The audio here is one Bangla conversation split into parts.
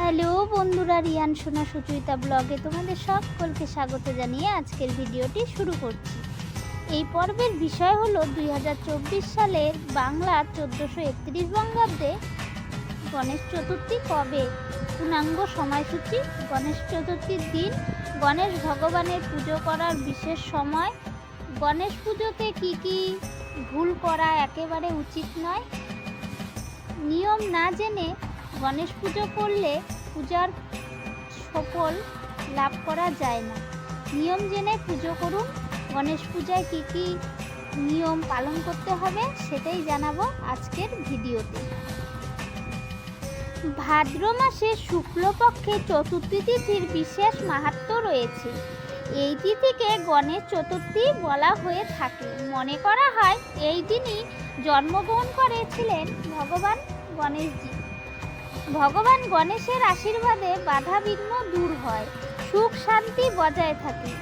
হ্যালো বন্ধুরা, রিয়ান সোনা সুচরিতা ব্লগে তোমাদের সকলকে স্বাগত জানিয়ে আজকের ভিডিওটি শুরু করছি। এই পর্বের বিষয় হলো দুই হাজার চব্বিশ সালের বাংলা চোদ্দোশো একত্রিশ বঙ্গাব্দে গণেশ চতুর্থী কবে? পূর্ণাঙ্গ সময়সূচি, গণেশ চতুর্থীর দিন, গণেশ ভগবানের পুজো করার বিশেষ সময়, গণেশ পুজোতে কি কি ভুল করা একেবারে উচিত নয়, নিয়ম না জেনে গণেশ পুজো করলে পূজার সফল লাভ করা যায় না। নিয়ম জেনে পুজো করুন। গণেশ পূজায় কী কী নিয়ম পালন করতে হবে সেটাই জানাব আজকের ভিডিওতে। ভাদ্র মাসে শুক্লপক্ষে চতুর্থী তিথির বিশেষ মাহাত্ম্য রয়েছে। এই তিথিকে গণেশ চতুর্থী বলা হয়ে থাকে। মনে করা হয়, এই দিনই জন্মগ্রহণ করেছিলেন ভগবান গণেশজি। ভগবান গণেশের আশীর্বাদে বাধা বিঘ্ন দূর হয়, সুখ শান্তি বজায় থাকে।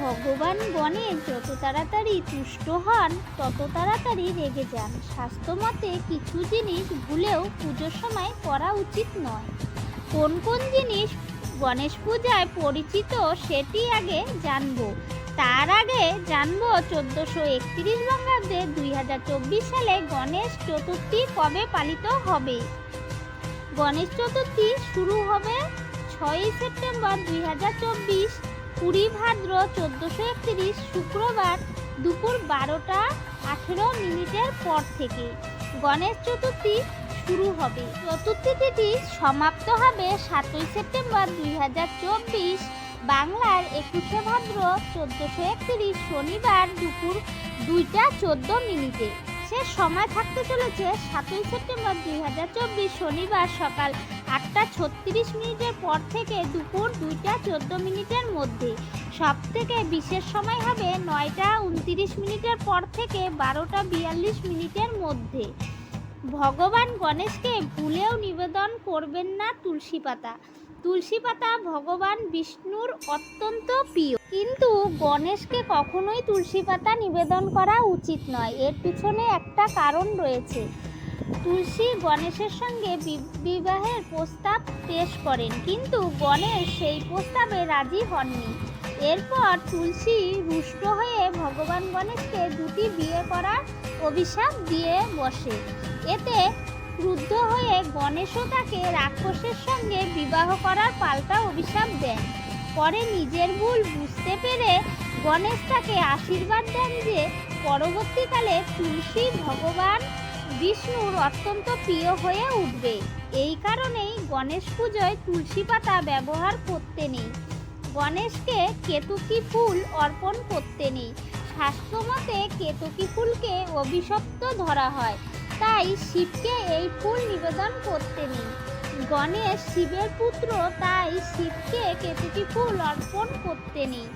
ভগবান গণেশ যত তাড়াতাড়ি তুষ্ট হন, তত তাড়াতাড়ি রেগে যান। স্বাস্থ্যমতে কিছু জিনিস ভুলেও পুজোর সময় করা উচিত নয়। কোন কোন জিনিস গণেশ পূজায় পরিচিত সেটি আগে জানব। তার আগে জানব চোদ্দোশো একত্রিশ বঙ্গাব্দে দুই হাজার চব্বিশ সালে গণেশ চতুর্থী কবে পালিত হবে। গণেশ চতুর্থী শুরু হবে ছয়ই সেপ্টেম্বর দুই হাজার চব্বিশ কুড়ি ভাদ্র চোদ্দোশো একত্রিশ, শুক্রবার দুপুর বারোটা আঠেরো মিনিটের পর থেকে। গণেশ চতুর্থী শুরু হবে। চতুর্থী তিথি সমাপ্ত হবে সাতই সেপ্টেম্বর দুই হাজার চব্বিশ। বাংলার একুশে ভাদ্র চোদ্দোশো একত্রিশ, শনিবার দুপুর দুইটা চোদ্দ মিনিটে। শেষ সময় থাকতে চলেছে সাতই সেপ্টেম্বর দুই হাজার চব্বিশ শনিবার সকাল আটটা ছত্রিশ মিনিটের পর থেকে দুপুর দুইটা চোদ্দ মিনিটের মধ্যে। সব থেকে বিশেষ সময় হবে নয়টা উনত্রিশ মিনিটের পর থেকে বারোটা বিয়াল্লিশ মিনিটের মধ্যে। ভগবান গণেশকে ভুলেও নিবেদন করবেন না তুলসী পাতা। তুলসী পাতা ভগবান বিষ্ণুর অত্যন্ত প্রিয়। কিন্তু গণেশকে কখনোই তুলসী পাতা নিবেদন করা উচিত নয়। এর পিছনে একটা কারণ রয়েছে। তুলসী গণেশের সঙ্গে বিবাহের প্রস্তাব পেশ করেন, কিন্তু গণেশ সেই প্রস্তাবে রাজি হননি। এরপর তুলসী রুষ্ট হয়ে ভগবান গণেশকে দুটি বিয়ে করার অভিশাপ দিয়ে বসে। এতে ক্রুদ্ধ হয়ে গণেশও তাকে রাক্ষসের সঙ্গে বিবাহ করার পাল্টা অভিশাপ দেন। পরে নিজের ভুল বুঝতে পেরে গণেশ তাকে আশীর্বাদ দেন যে পরবর্তীকালে তুলসী ভগবান বিষ্ণুর অত্যন্ত প্রিয় হয়ে উঠবে। এই কারণেই গণেশ পুজোয় তুলসী পাতা ব্যবহার করতে নেই। গণেশকে কেতুকি ফুল অর্পণ করতে নেই। শাস্ত্রমতে কেতুকি ফুলকে অভিশপ্ত ধরা হয়, তাই শিবকে এই ফুল নিবেদন করতে নেই। গণেশ শিবের পুত্র, তাই শিবকে কেতুকি ফুল অর্পণ করতে নেই।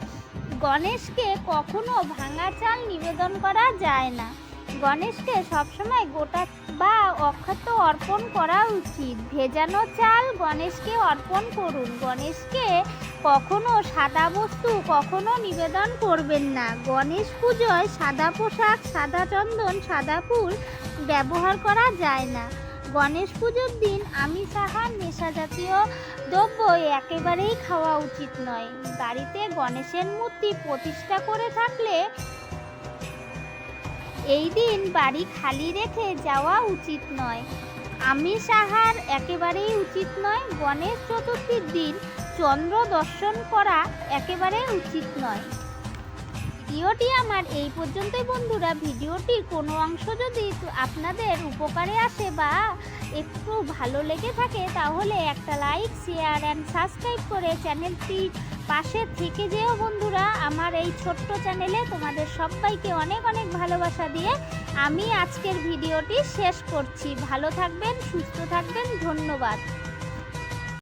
গণেশকে কখনো ভাঙা চাল নিবেদন করা যায় না। গণেশকে সবসময় গোটা বা অক্ষত অর্পণ করা উচিত। ভেজানো চাল গণেশকে অর্পণ করুন। গণেশকে কখনো সাদা বস্তু কখনো নিবেদন করবেন না। গণেশ পুজোয় সাদা পোশাক, সাদা চন্দন, সাদা ফুল ব্যবহার করা যায় না। গণেশ পুজোর দিন আমিষ আহার নেশা জাতীয় দ্রব্য একেবারেই খাওয়া উচিত নয়। বাড়িতে গণেশের মূর্তি প্রতিষ্ঠা করে থাকলে এই দিন বাড়ি খালি রেখে যাওয়া উচিত নয়। আমিষ আহার একেবারেই উচিত নয়, গণেশ চতুর্থীর দিন চন্দ্র দর্শন করা একেবারে উচিত নয়। ভিডিওটি আমার এই পর্যন্তই বন্ধুরা। ভিডিওটির কোনো অংশ যদি আপনাদের উপকারে আসে বা একটু ভালো লেগে থাকে, তাহলে একটা লাইক শেয়ার অ্যান্ড সাবস্ক্রাইব করে চ্যানেলটি পাশে থেকে যেও বন্ধুরা। আমার এই ছোট্ট চ্যানেলে তোমাদের সবাইকে অনেক অনেক ভালোবাসা দিয়ে আমি আজকের ভিডিওটি শেষ করছি। ভালো থাকবেন, সুস্থ থাকবেন, ধন্যবাদ।